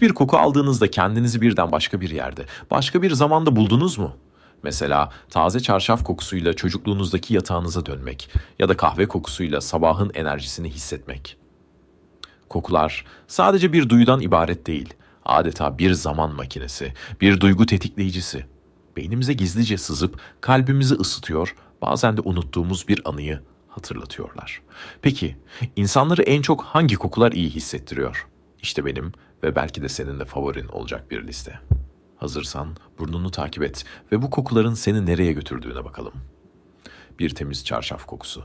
Hiçbir koku aldığınızda kendinizi birden başka bir yerde, başka bir zamanda buldunuz mu? Mesela taze çarşaf kokusuyla çocukluğunuzdaki yatağınıza dönmek ya da kahve kokusuyla sabahın enerjisini hissetmek. Kokular sadece bir duyudan ibaret değil, adeta bir zaman makinesi, bir duygu tetikleyicisi. Beynimize gizlice sızıp kalbimizi ısıtıyor, bazen de unuttuğumuz bir anıyı hatırlatıyorlar. Peki, insanları en çok hangi kokular iyi hissettiriyor? İşte benim ve belki de senin de favorin olacak bir liste. Hazırsan burnunu takip et ve bu kokuların seni nereye götürdüğüne bakalım. Bir temiz çarşaf kokusu.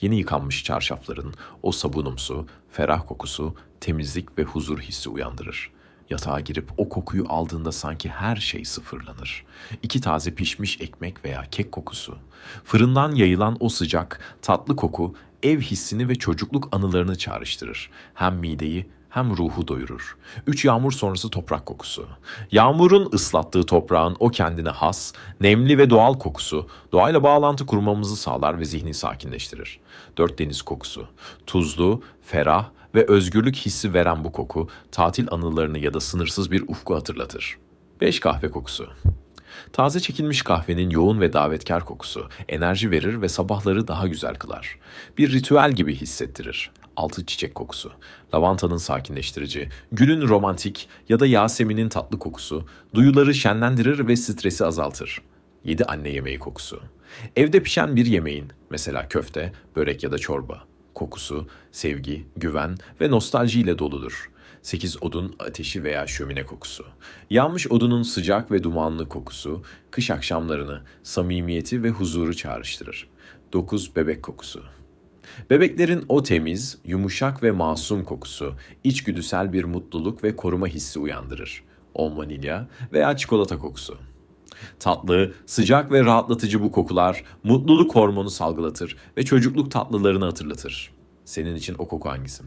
Yeni yıkanmış çarşafların o sabunumsu, ferah kokusu temizlik ve huzur hissi uyandırır. Yatağa girip o kokuyu aldığında sanki her şey sıfırlanır. İki taze pişmiş ekmek veya kek kokusu. Fırından yayılan o sıcak, tatlı koku ev hissini ve çocukluk anılarını çağrıştırır. Hem mideyi hem ruhu doyurur. Üç yağmur sonrası toprak kokusu. Yağmurun ıslattığı toprağın o kendine has, nemli ve doğal kokusu doğayla bağlantı kurmamızı sağlar ve zihni sakinleştirir. Dört deniz kokusu. Tuzlu, ferah ve özgürlük hissi veren bu koku tatil anılarını ya da sınırsız bir ufku hatırlatır. Beş kahve kokusu. Taze çekilmiş kahvenin yoğun ve davetkar kokusu enerji verir ve sabahları daha güzel kılar. Bir ritüel gibi hissettirir. Altı çiçek kokusu, lavantanın sakinleştirici, gülün romantik ya da yaseminin tatlı kokusu duyuları şenlendirir ve stresi azaltır. Yedi anne yemeği kokusu. Evde pişen bir yemeğin, mesela köfte, börek ya da çorba, kokusu, sevgi, güven ve nostaljiyle doludur. 8 odun ateşi veya şömine kokusu. Yanmış odunun sıcak ve dumanlı kokusu, kış akşamlarını, samimiyeti ve huzuru çağrıştırır. 9 bebek kokusu. Bebeklerin o temiz, yumuşak ve masum kokusu, içgüdüsel bir mutluluk ve koruma hissi uyandırır. 10 vanilya veya çikolata kokusu. Tatlı, sıcak ve rahatlatıcı bu kokular mutluluk hormonu salgılatır ve çocukluk tatlılarını hatırlatır. Senin için o koku hangisi?